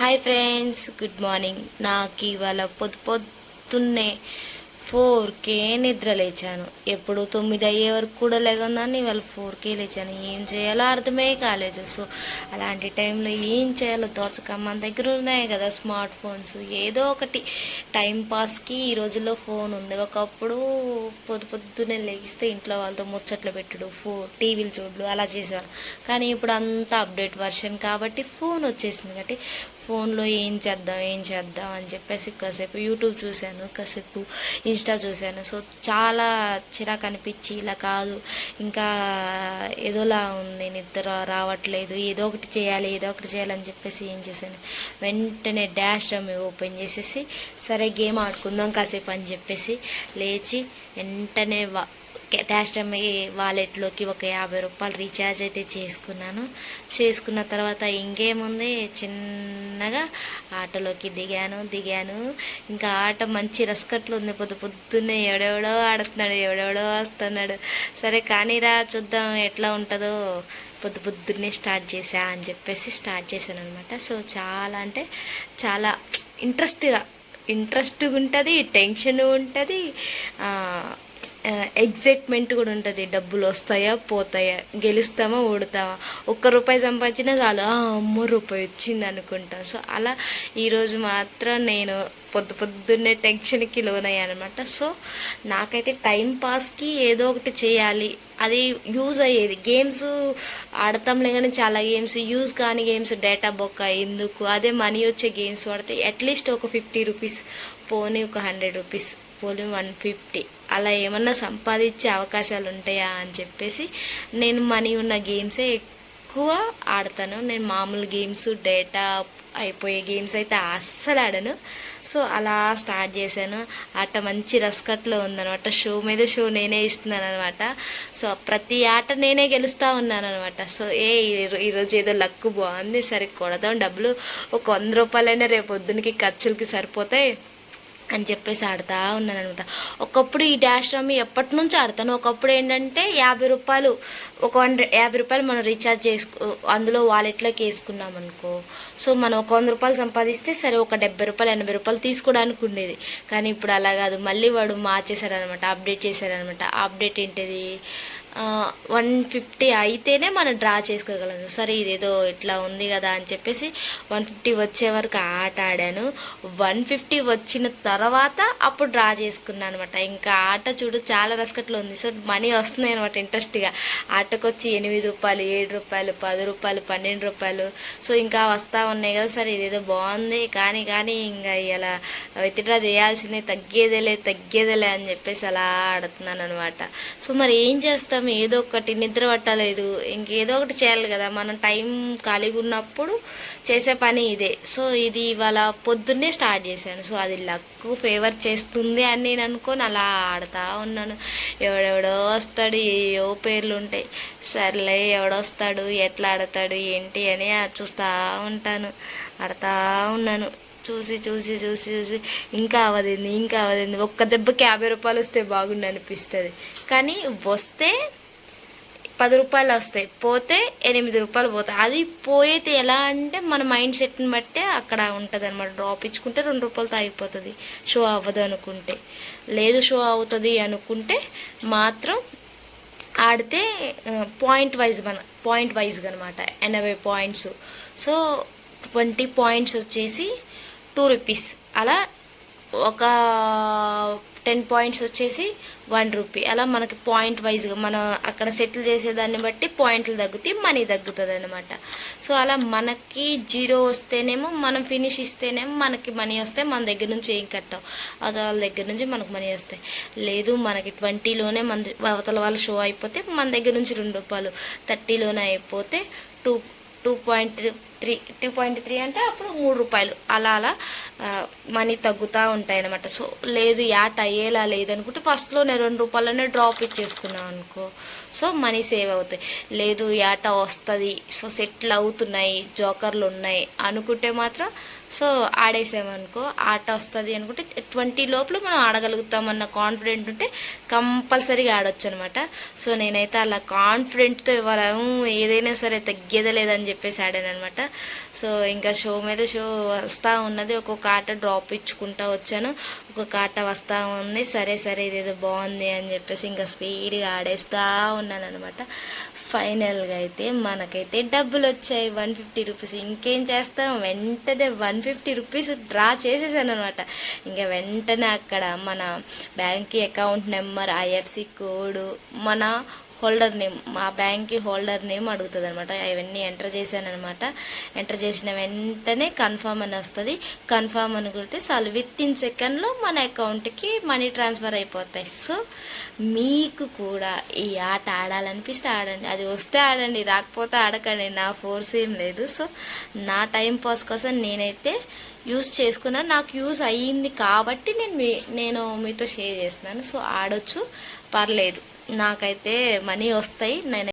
Hi friends good morning నాకు ఇవాళ పొద్దు పొద్దున్నే ఫోర్కే నిద్ర లేచాను. ఎప్పుడు తొమ్మిది అయ్యే వరకు కూడా లేకుందని ఇవాళ ఫోర్కే లేచాను. ఏం చేయాలో అర్థమే కాలేదు. సో అలాంటి టైంలో ఏం చేయాలో తోచక మన దగ్గర ఉన్నాయి కదా స్మార్ట్ ఫోన్స్ ఏదో ఒకటి టైంపాస్కి ఈ రోజుల్లో ఫోన్ ఉంది. ఒకప్పుడు పొద్దు పొద్దున్నే లేగిస్తే ఇంట్లో వాళ్ళతో ముచ్చట్లు పెట్టుడు ఫో టీవీలు చూడడు అలా చేసేవారు కానీ ఇప్పుడు అంతా అప్డేట్ వర్షన్ కాబట్టి ఫోన్ వచ్చేసింది కాబట్టి ఫోన్లో ఏం చేద్దాం ఏం చేద్దాం అని చెప్పేసి కాసేపు యూట్యూబ్ చూశాను కాసేపు ఇన్స్టా చూశాను. సో చాలా చిరాకు అనిపించి ఇలా కాదు ఇంకా ఏదోలా ఉంది నిద్ర రావట్లేదు ఏదో ఒకటి చేయాలి ఏదో ఒకటి చేయాలని చెప్పేసి ఏం చేశాను. వెంటనే డాష్ రమ్మి ఓపెన్ చేసేసి సరే గేమ్ ఆడుకుందాం కాసేపు అని చెప్పేసి లేచి వెంటనే డాష్ రమ్మి వాలెట్లోకి ఒక యాభై రూపాయలు రీఛార్జ్ అయితే చేసుకున్నాను. చేసుకున్న తర్వాత ఇంకేముంది? చిన్నగా ఆటోలోకి దిగాను దిగాను. ఇంకా ఆట మంచి రస్కట్లు ఉంది. పొద్దు పొద్దున్నే ఎవడెవడో ఆడుతున్నాడు ఎవడెవడో వస్తున్నాడు. సరే కానీరా చూద్దాం ఎట్లా ఉంటుందో. పొద్దు పొద్దున్నే స్టార్ట్ చేసా అని చెప్పేసి స్టార్ట్ చేశాను అనమాట సో చాలా అంటే చాలా ఇంట్రెస్ట్గా ఇంట్రెస్ట్గా ఉంటుంది టెన్షన్ ఉంటుంది ఎగ్జైట్మెంట్ కూడా ఉంటుంది. డబ్బులు వస్తాయా పోతాయా గెలుస్తామా ఓడతామా? ఒక్క రూపాయి సంపాదించినా చాలు. "ఆ, అమ్మో రూపాయి వచ్చింది అనుకుంటాం. సో అలా ఈరోజు మాత్రం నేను పొద్దు పొద్దున్నే టెన్షన్కి లోనయ్యానమాట అనమాట సో నాకైతే టైం పాస్కి ఏదో ఒకటి చేయాలి. అది యూజ్ అయ్యేది. గేమ్స్ ఆడతాంలే కానీ చాలా గేమ్స్ యూజ్ కాని గేమ్స్ డేటా బొక్క ఎందుకు? అదే మనీ వచ్చే గేమ్స్ వాడితే అట్లీస్ట్ ఒక ఫిఫ్టీ రూపీస్ పోనీ ఒక హండ్రెడ్ రూపీస్ పోనీ వన్ ఫిఫ్టీ అలా ఏమన్నా సంపాదించే అవకాశాలు ఉంటాయా అని చెప్పేసి నేను మనీ ఉన్న గేమ్సే ఎక్కువ ఆడతాను. నేను మామూలు గేమ్స్ డేటా అయిపోయే గేమ్స్ అయితే అస్సలు ఆడను. సో అలా స్టార్ట్ చేశాను. ఆట మంచి రస్కట్లో ఉందనమాట షో మీద షో నేనే ఇస్తున్నాను అనమాట సో ప్రతి ఆట నేనే గెలుస్తూ ఉన్నాను అనమాట సో ఏ ఈ- ఈరోజు ఏదో లక్ బాగుంది. సరే కొడదాం డబ్బులు. ఒక వంద రూపాయలైనా రేపు పొద్దునకి ఖర్చులకి సరిపోతాయి. అని చెప్పేసి ఆడుతూ ఉన్నాను అనమాట ఒకప్పుడు ఈ డాష్ రమ్మి ఎప్పటి నుంచి ఆడతాను? ఒకప్పుడు ఏంటంటే యాభై రూపాయలు ఒక హండ్రెడ్ యాభై రూపాయలు మనం రీఛార్జ్ చేసుకు అందులో వాలెట్లోకి వేసుకున్నాం అనుకో. సో మనం ఒక వంద రూపాయలు సంపాదిస్తే సరే ఒక డెబ్బై రూపాయలు ఎనభై రూపాయలు తీసుకోవడానికి ఉండేది. కానీ ఇప్పుడు అలా కాదు. మళ్ళీ వాడు మార్చేశారనమాట అప్డేట్ చేశారనమాట అప్డేట్ ఏంటిది? వన్ ఫిఫ్టీ అయితేనే మనం డ్రా చేసుకోగలం. సరే ఇదేదో ఇట్లా ఉంది కదా అని చెప్పేసి వన్ ఫిఫ్టీ వచ్చే వరకు ఆట ఆడాను. వన్ ఫిఫ్టీ వచ్చిన తర్వాత అప్పుడు డ్రా చేసుకున్నాను అనమాట ఇంకా ఆట చూడు చాలా రసకట్లో ఉంది. సో మనీ వస్తున్నాయి అనమాట ఇంట్రెస్ట్గా. ఆటకు వచ్చి ఎనిమిది రూపాయలు ఏడు రూపాయలు పది రూపాయలు పన్నెండు రూపాయలు. సో ఇంకా వస్తూ ఉన్నాయి కదా. సరే ఇదేదో బాగుంది. కానీ కానీ ఇంకా ఇలా విత్డ్రా చేయాల్సిందే తగ్గేదేలే తగ్గేదేలే అని చెప్పేసి అలా ఆడుతున్నాను అనమాట సో మరి ఏం చేస్తాం ఏదో ఒకటి నిద్ర పట్టలేదు. ఇంకేదో ఒకటి చేయాలి కదా. మనం టైం ఖాళీగా ఉన్నప్పుడు చేసే పని ఇదే. సో ఇది ఇవాళ పొద్దున్నే స్టార్ట్ చేశాను. సో అది లక్ ఫేవర్ చేస్తుంది అని నేను అనుకొని. అలా ఆడుతూ ఉన్నాను. ఎవడెవడో వస్తాడు ఏయో పేర్లు ఉంటాయి. సర్లే ఎవడొస్తాడు ఎట్లా ఆడతాడు ఏంటి అని చూస్తూ ఉంటాను. ఆడుతూ ఉన్నాను. చూసి చూసి చూసి చూసి ఇంకా అవదింది ఇంకా అవదింది. ఒక్క దెబ్బకి యాభై రూపాయలు వస్తే బాగుండు అనిపిస్తుంది. కానీ వస్తే పది రూపాయలు వస్తాయి. పోతే ఎనిమిది రూపాయలు పోతాయి. అది పోయేది ఎలా అంటే మన మైండ్ సెట్ని బట్టే అక్కడ ఉంటుంది అనమాట డ్రాప్ ఇచ్చుకుంటే రెండు రూపాయలతో అయిపోతుంది. షో అవ్వదు అనుకుంటే. లేదు షో అవుతుంది అనుకుంటే మాత్రం ఆడితే పాయింట్ వైజ్ మన పాయింట్ వైజ్గా అనమాట ఎనభై పాయింట్స్. సో ట్వంటీ పాయింట్స్ వచ్చేసి టూ రూపీస్. అలా ఒక టెన్ పాయింట్స్ వచ్చేసి వన్ రూపీ. అలా మనకి పాయింట్ వైజ్గా మన అక్కడ సెటిల్ చేసేదాన్ని బట్టి పాయింట్లు తగ్గుతాయి మనీ తగ్గుతుంది అనమాట సో అలా మనకి జీరో వస్తేనేమో మనం ఫినిష్ ఇస్తేనేమో మనకి మనీ వస్తే మన దగ్గర నుంచి ఏం కట్టాం. అవతల వాళ్ళ దగ్గర నుంచి మనకు మనీ వస్తాయి. లేదు మనకి ట్వంటీలోనే మన అవతల వాళ్ళ షో అయిపోతే మన దగ్గర నుంచి రెండు రూపాయలు. థర్టీలోనే అయిపోతే two two point three two point three అంటే అప్పుడు మూడు రూపాయలు. అలా అలా మనీ తగ్గుతూ ఉంటాయి అనమాట సో లేదు యాట్ అయ్యేలా లేదనుకుంటే ఫస్ట్లోనే రెండు రూపాయలనే డ్రాప్ ఇచ్చేసుకున్నాం అనుకో. సో మనీ సేవ్ అవుతాయి. లేదు యాట వస్తుంది. సో సెటిల్ అవుతున్నాయి జోకర్లు ఉన్నాయి అనుకుంటే మాత్రం సో ఆడేసామనుకో ఆట వస్తుంది అనుకుంటే ట్వంటీ లోపల మనం ఆడగలుగుతామన్న కాన్ఫిడెంట్ ఉంటే కంపల్సరీగా ఆడొచ్చు అనమాట సో నేనైతే అలా కాన్ఫిడెంట్తో ఇవ్వాలి ఏదైనా సరే తగ్గేదే లేదని చెప్పేసి ఆడానమాట సో ఇంకా షో మీద షో వస్తూ ఉన్నది ఒక్కొక్క ఆట డ్రాప్ ఇచ్చుకుంటా వచ్చాను. ఒక్కొక్క ఆట వస్తూ ఉంది సరే సరే ఇదేదో బాగుంది అని చెప్పేసి ఇంకా స్పీడ్గా ఆడేస్తూ ఉన్నాను అనమాట ఫైనల్గా అయితే మనకైతే డబ్బులు వచ్చాయి వన్ ఫిఫ్టీ రూపీస్. ఇంకేం చేస్తాం? వెంటనే వన్ ఫిఫ్టీ రూపీస్ డ్రా చేసేసాను అనమాట ఇంకా వెంటనే అక్కడ మన bank account number IFC code మన హోల్డర్ నేమ్ మా బ్యాంక్కి హోల్డర్ నేమ్ అడుగుతుంది అనమాట అవన్నీ ఎంటర్ చేశానమాట అనమాట ఎంటర్ చేసిన వెంటనే కన్ఫర్మ్ అని వస్తుంది. కన్ఫర్మ్ అని కొడితే చాలు విత్ ఇన్ సెకండ్లో మన అకౌంట్కి మనీ ట్రాన్స్ఫర్ అయిపోతాయి. సో మీకు కూడా ఈ ఆట ఆడాలనిపిస్తే ఆడండి. అది వస్తే ఆడండి రాకపోతే ఆడకండి. నా ఫోర్స్ ఏం లేదు. సో నా టైం పాస్ కోసం నేనైతే యూస్ చేసుకున్నాను. నాకు యూస్ అయ్యింది కాబట్టి నేను మీ నేను మీతో షేర్ చేస్తున్నాను. సో ఆడొచ్చు పర్లేదు. నాకైతే మనీ వస్తాయి నేను